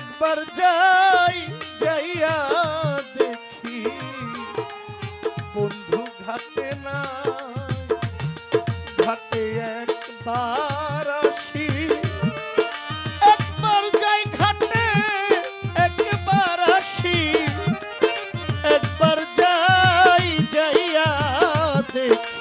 একবার যাই, যাইয়া দেখি। বন্ধু ঘাটে না ঘাটে একবার আসি। একবার যাই ঘাটে, একবার আসি। একবার যাই, যাইয়া দেখি।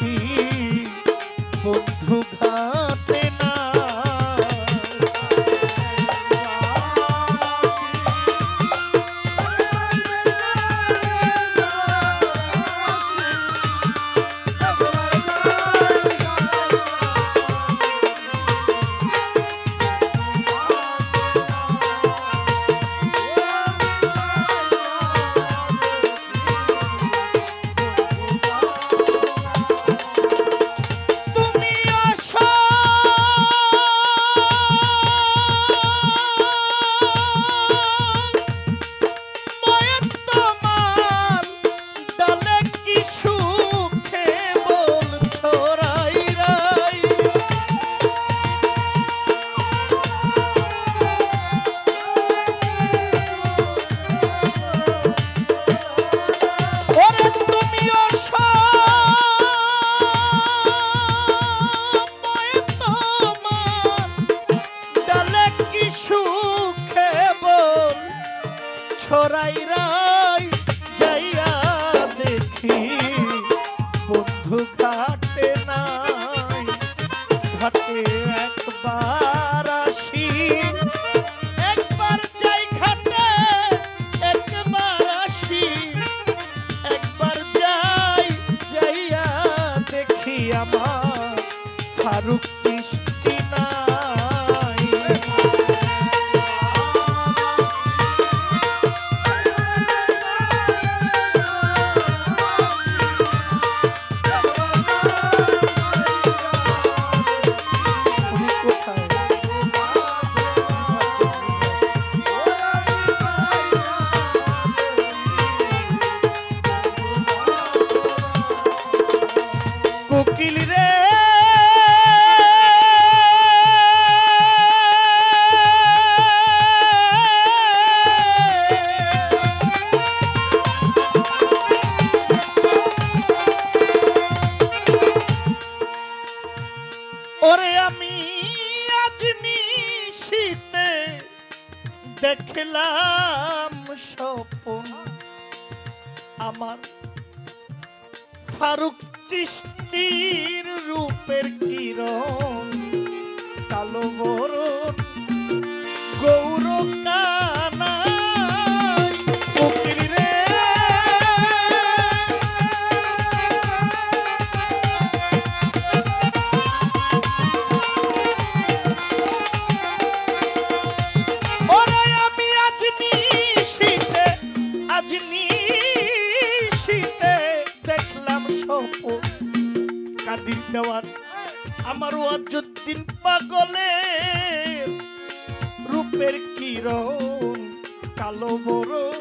আমার ফারুক চিষ্টির মরুয়াজুদ্দিন পাগলে রূপের কিরণ কালো বরণ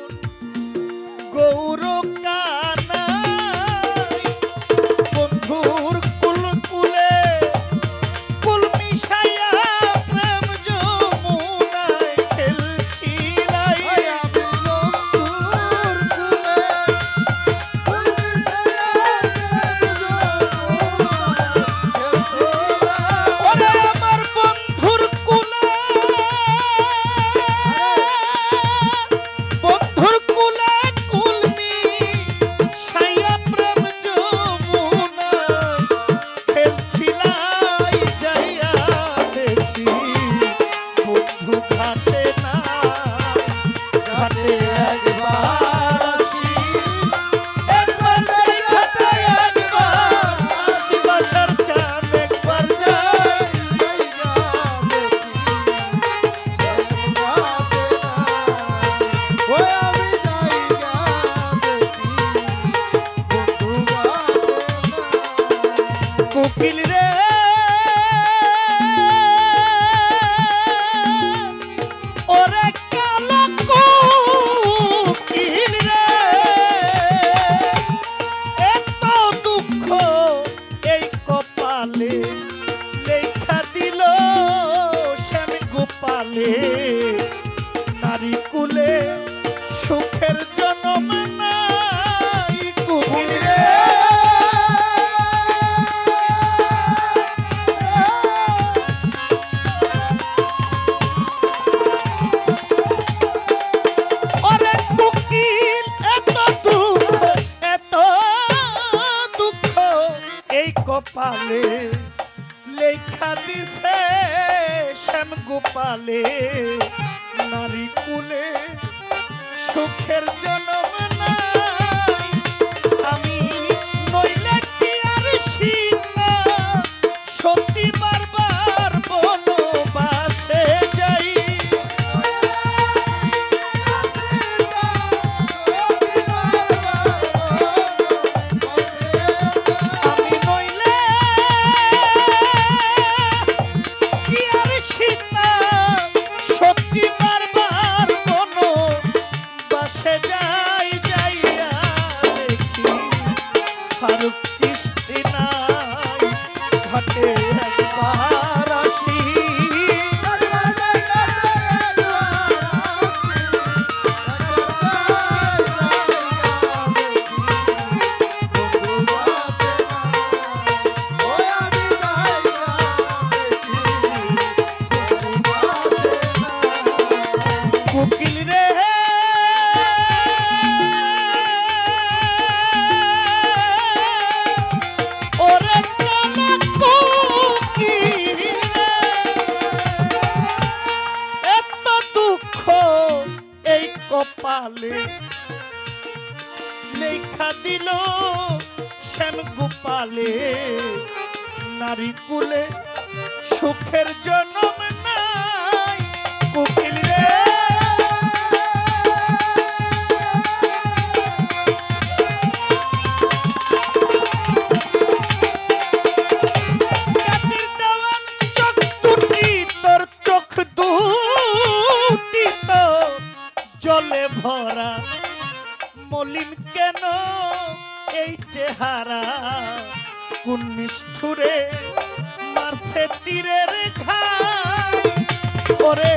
দিছে শ্যাম গোপালে নারী কুলে সুখের জনম বটে পেলে নারী কুলে সুখের জনম নাই কুকিল রে। জলে ভরা। মলিন কেন এই চেহারা? কোন নিষ্ঠুরে মারছে তীরের ঘা ওরে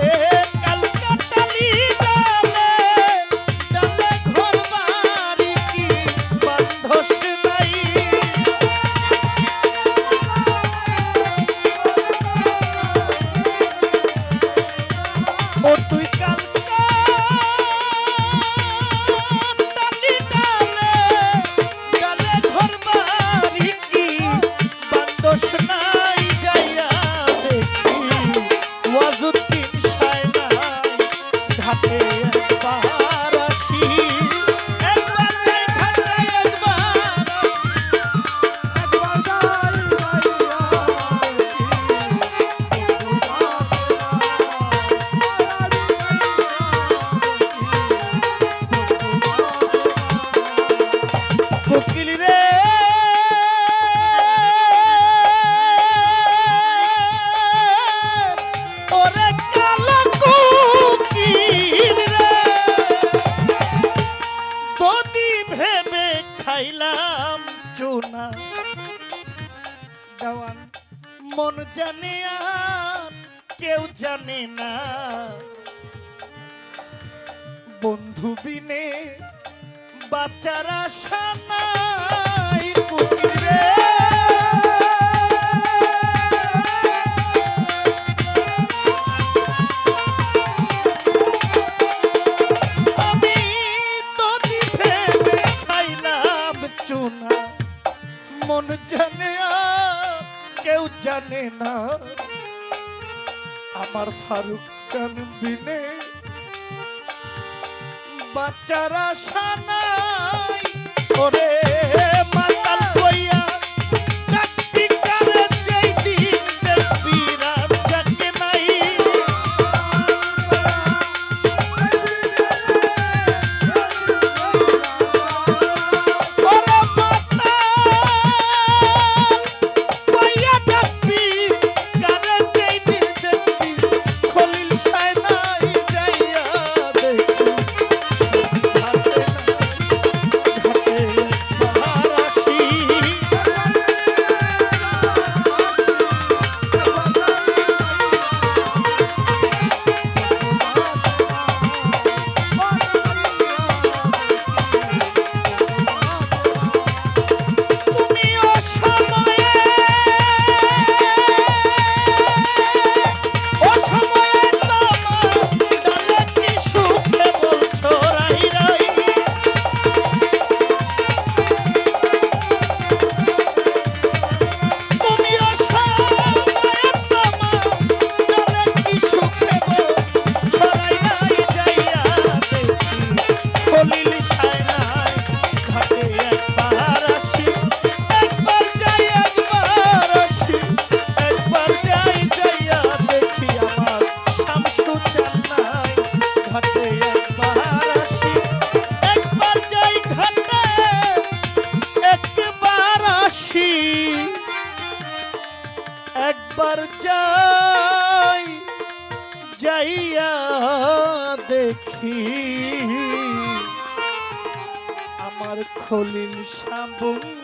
কোকিল রে। খাইলাম চুনা। দেওয়ান মন জানে আর কেউ জানে না। বন্ধু বিনে বাচ্চার আশা নাই কুকিল রে। আমি তো ভেবে খাইলাম চুনা। মন জানে কেউ জানে না। আমার ফারুক চান বিনে বাচ্চারা সানাই ওরে একবার যাই যাইয়া দেখি আমার খলিল নাই